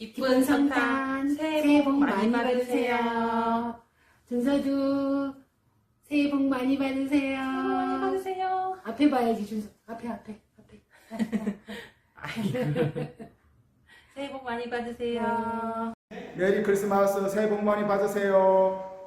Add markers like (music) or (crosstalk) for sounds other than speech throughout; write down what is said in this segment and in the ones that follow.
기쁜 성탄 새해 복 많이 받으세요. 준서도 새해 복 많이 받으세요. 많이 받으세요. 앞에 봐야지 준서. 앞에 앞에 앞에. (laughs) 새해 복 많이 받으세요. 메리 크리스마스 새해 복 많이 받으세요.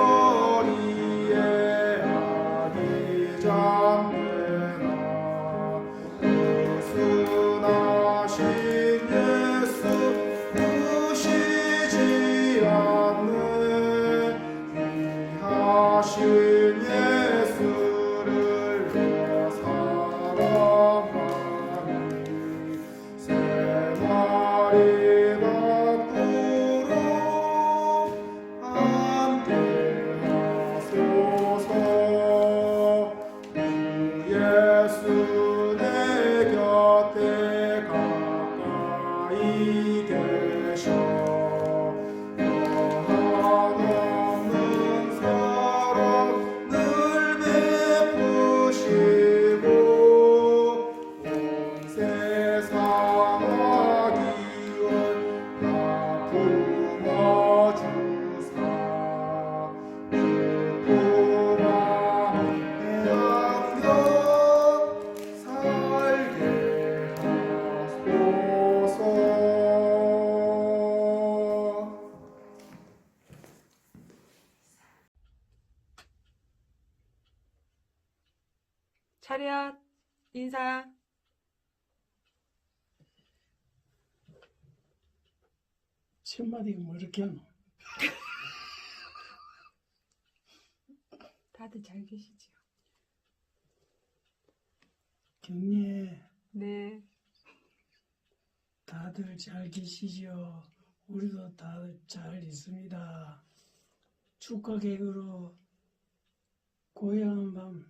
소 차렷 인사. 첫마디가 뭐 이렇게 하노? (laughs) 다들 잘 계시죠? 경례 네. 다들 잘 계시죠? 우리도 다들 잘 있습니다. 축가 개그로 고요한 밤,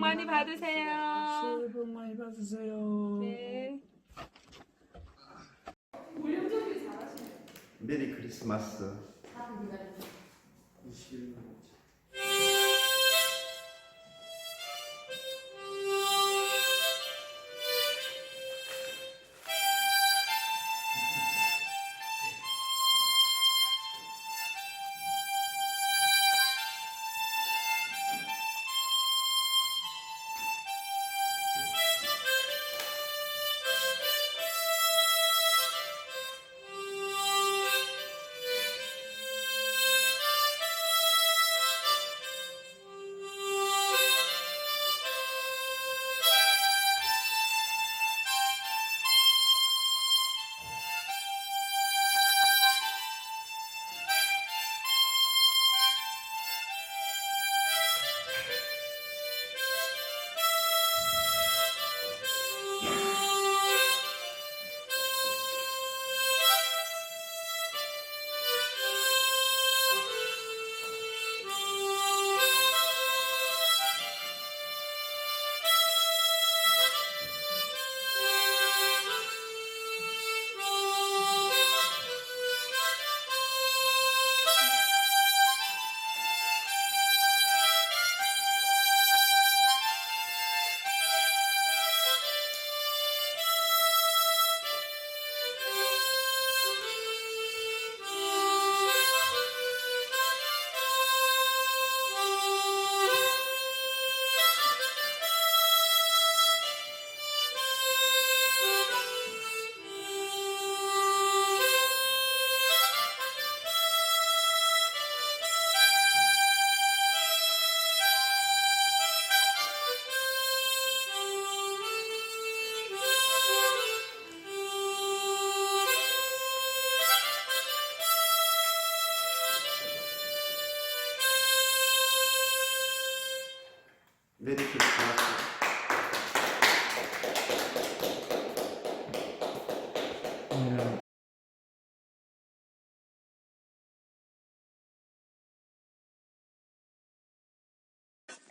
많이 받으세요. 새해 복 많이 받으세요. 네. 메리 크리스마스.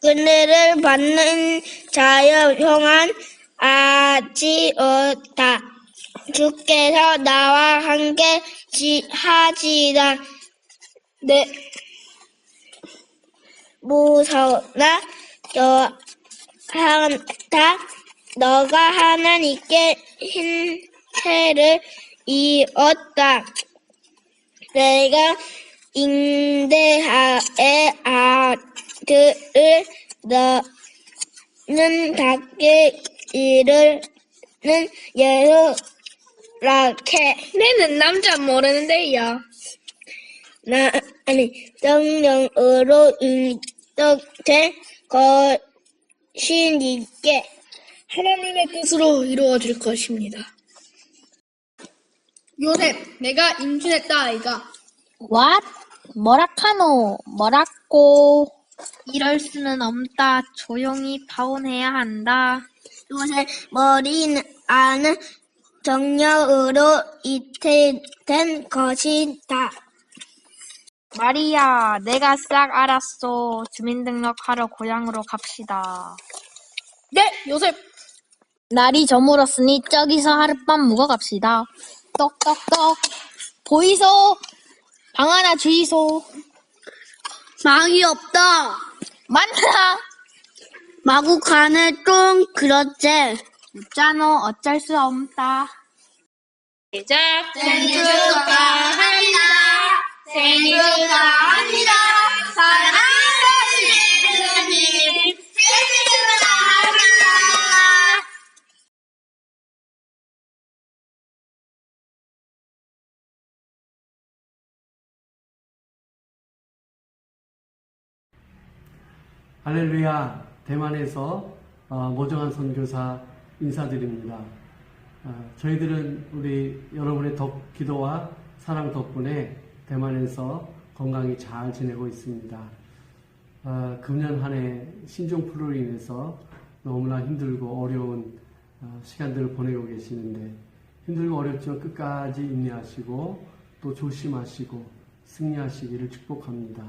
은혜를 받는 자여 평안 아지어다. 주께서 나와 함께 지- 하지라 내 무서나 저한다 너가 하나님께 hin태를 이었다. 내가 인대하의 아 들을 너는 닫게 이르는 예수 라케 내는 남자 모르는데요 나 아니 성령으로 인덕된 것이니께 하나님의 뜻으로 이루어질 것입니다. 요셉, 내가 임신했다 아이가. What? 뭐라카노? 뭐라고? 이럴 수는 없다. 조용히 파혼해야 한다. 요새 머리 안은 정력으로 이태된 것이다. 마리아, 내가 싹 알았어. 주민등록하러 고향으로 갑시다. 네, 요셉. 날이 저물었으니 저기서 하룻밤 묵어 갑시다. 똑똑똑. 보이소. 방 하나 주이소. 망이 없다. 맞나? 마구 가네 좀 그렇지. 있잖아 어쩔 수 없다. 시작. 생일 축하합니다. 생일 축하합니다. 사랑 할렐루야 대만에서 어, 모정한 선교사 인사드립니다. 어, 저희들은 우리 여러분의 덕, 기도와 사랑 덕분에 대만에서 건강히 잘 지내고 있습니다. 어, 금년 한 해 신종플루로 인해서 너무나 힘들고 어려운 어, 시간들을 보내고 계시는데 힘들고 어렵지만 끝까지 인내하시고 또 조심하시고 승리하시기를 축복합니다.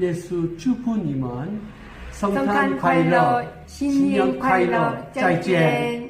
耶稣祝福你们，圣诞快乐，新年快乐，再见。